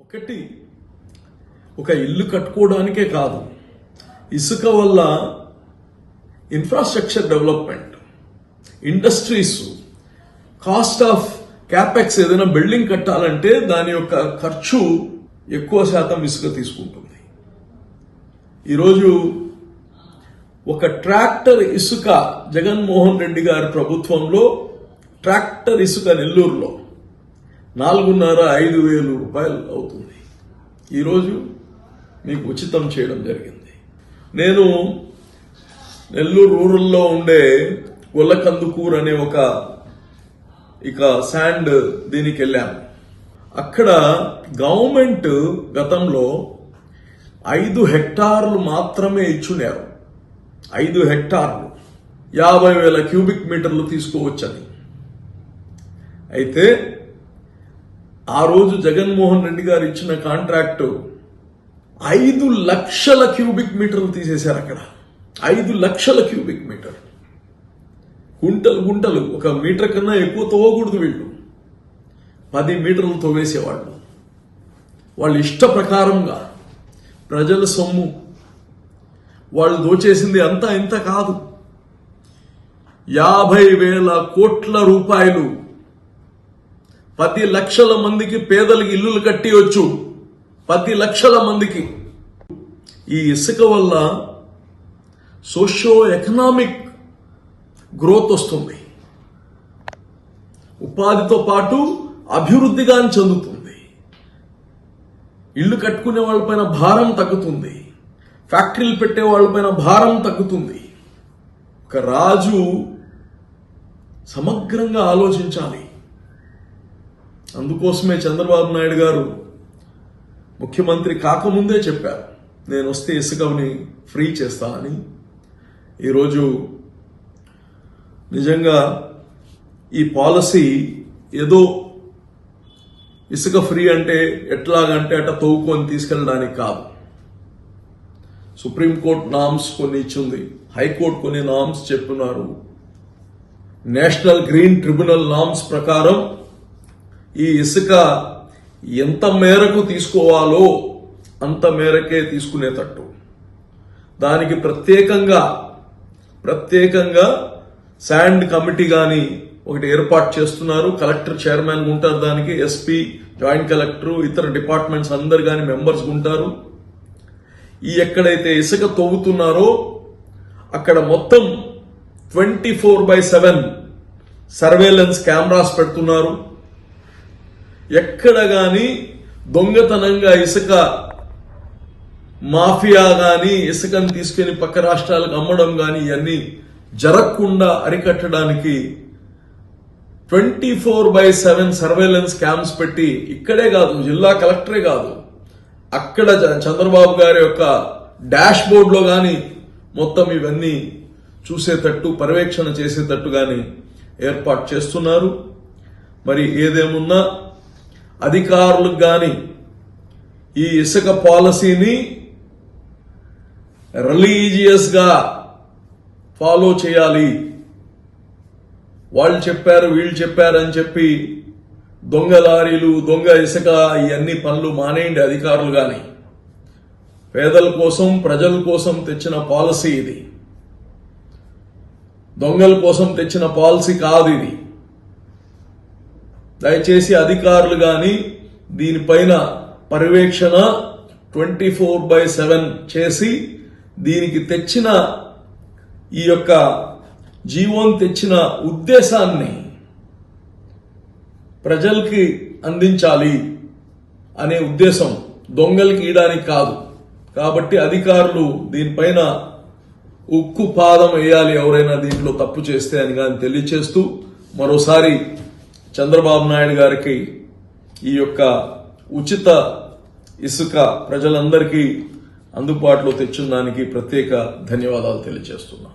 ఒకటి ఒక ఇల్లు కట్టుకోవడానికే కాదు ఇసుక వల్ల infrastructure development industries cost of capex ఏదైనా బిల్డింగ్ కట్టాలంటే దాని యొక్క ఖర్చు ఎక్కువ శాతం ఇసుక తీసుకుంటుంది. ఈరోజు ఒక ట్రాక్టర్ ఇసుక జగన్మోహన్ రెడ్డి గారి ప్రభుత్వంలో ట్రాక్టర్ ఇసుక నెల్లూరులో నాలుగున్నర ఐదు వేలు రూపాయలు అవుతుంది. ఈరోజు మీకు ఉచితం చేయడం జరిగింది. నేను నెల్లూరు రూరల్లో ఉండే గొల్లకందుకూర్ అనే ఒక ఇక శాండ్ దీనికి వెళ్ళాను అక్కడ గవర్నమెంట్ గతంలో ఐదు హెక్టార్లు మాత్రమే ఇచ్చున్నారు. ఐదు హెక్టార్లు. యాభై వేల క్యూబిక్ మీటర్లు తీసుకోవచ్చని. అయితే ఆ రోజు జగన్మోహన్ రెడ్డి గారు ఇచ్చిన కాంట్రాక్టు ఐదు లక్షల క్యూబిక్ మీటర్లు తీసేశారు అక్కడ. ఐదు లక్షల క్యూబిక్ మీటర్. గుంటలు గుంటలు. ఒక మీటర్ కన్నా ఎక్కువ తవ్వకూడదు వీళ్ళు. పది మీటర్లు తవ్వేసేవాళ్ళు. వాళ్ళ ఇష్ట ప్రకారంగా ప్రజల సొమ్ము. వాళ్ళు దోచేసింది అంతా ఇంత కాదు. యాభై వేల కోట్ల రూపాయలు పది లక్షల మందికి పేదలకి ఇల్లులు కట్టియొచ్చు. పది లక్షల మందికి. ఈ ఇసుక వల్ల సోషో ఎకనామిక్ గ్రోత్ వస్తుంది. ఉపాధితో పాటు అభివృద్ధిగా చెందుతుంది. ఇల్లు కట్టుకునే వాళ్ళపైన భారం తగ్గుతుంది. ఫ్యాక్టరీలు పెట్టే వాళ్ళపైన భారం తగ్గుతుంది. ఒక రాజు సమగ్రంగా ఆలోచించాలి. అందుకోసమే చంద్రబాబు నాయుడు గారు ముఖ్యమంత్రి కాకముందే చెప్పారు నేను వస్తే ఇసుకని ఫ్రీ చేస్తానని. ఈరోజు నిజంగా ఈ పాలసీ ఏదో ఇసుక ఫ్రీ అంటే ఎట్లాగంటే అట్ట తవ్వుకొని తీసుకెళ్ళడానికి కాదు. సుప్రీంకోర్టు నామ్స్ కొన్ని ఇచ్చింది. హైకోర్టు కొన్ని నామ్స్ చెప్తున్నారు నేషనల్ గ్రీన్ ట్రిబ్యునల్ నామ్స్ ప్రకారం ఈ ఇసుక ఎంత మేరకు తీసుకోవాలో అంత మేరకే తీసుకునేటట్టు. దానికి ప్రత్యేకంగా ప్రత్యేకంగా శాండ్ కమిటీ కానీ ఒకటి ఏర్పాటు చేస్తున్నారు. కలెక్టర్ చైర్మన్ ఉంటారు దానికి ఎస్పీ జాయింట్ కలెక్టర్ ఇతర డిపార్ట్మెంట్స్ అందరు కానీ మెంబర్స్ ఉంటారు. ఈ ఎక్కడైతే ఇసుక తవ్వుతున్నారో అక్కడ మొత్తం twenty four by seven surveillance cameras పెడుతున్నారు. ఎక్కడ కానీ దొంగతనంగా ఇసుక మాఫియా కానీ ఇసుకను తీసుకెళ్ళి పక్క రాష్ట్రాలకు అమ్మడం కానీ ఇవన్నీ జరగకుండా అరికట్టడానికి twenty four by seven surveillance camps పెట్టి ఇక్కడే కాదు జిల్లా కలెక్టరే కాదు అక్కడ చంద్రబాబు గారి యొక్క డాష్ బోర్డ్లో కానీ మొత్తం ఇవన్నీ చూసేటట్టు పర్యవేక్షణ చేసేటట్టు కానీ ఏర్పాటు చేస్తున్నారు. మరి ఏదేమున్నా అధికారులకు కానీ ఈ ఇసుక పాలసీని రిలీజియస్గా ఫాలో చేయాలి. వాళ్ళు చెప్పారు వీళ్ళు చెప్పారు అని చెప్పి దొంగ లారీలు దొంగ ఇసుక ఇవన్నీ పనులు మానేయండి అధికారులు కానీ పేదల కోసం ప్రజల కోసం తెచ్చిన పాలసీ ఇది. దొంగల కోసం తెచ్చిన పాలసీ కాదు ఇది. దయచేసి అధికారులు గాని దీనిపైన పర్యవేక్షణ ట్వంటీ ఫోర్ బై సెవెన్ చేసి దీనికి తెచ్చిన ఈ యొక్క జీవోన్ తెచ్చిన ఉద్దేశాన్ని ప్రజలకి అందించాలి అనే ఉద్దేశం దొంగలకి ఇయడానికి కాదు. కాబట్టి అధికారులు దీనిపైన ఉక్కు పాదం వేయాలి ఎవరైనా దీంట్లో తప్పు చేస్తే అని కానీ తెలియచేస్తూ మరోసారి చంద్రబాబు నాయుడు గారికి ఈ యొక్క ఉచిత ఇసుక ప్రజలందరికీ అందుబాటులో తెచ్చిన దానికి ప్రత్యేక ధన్యవాదాలు తెలియజేస్తున్నాను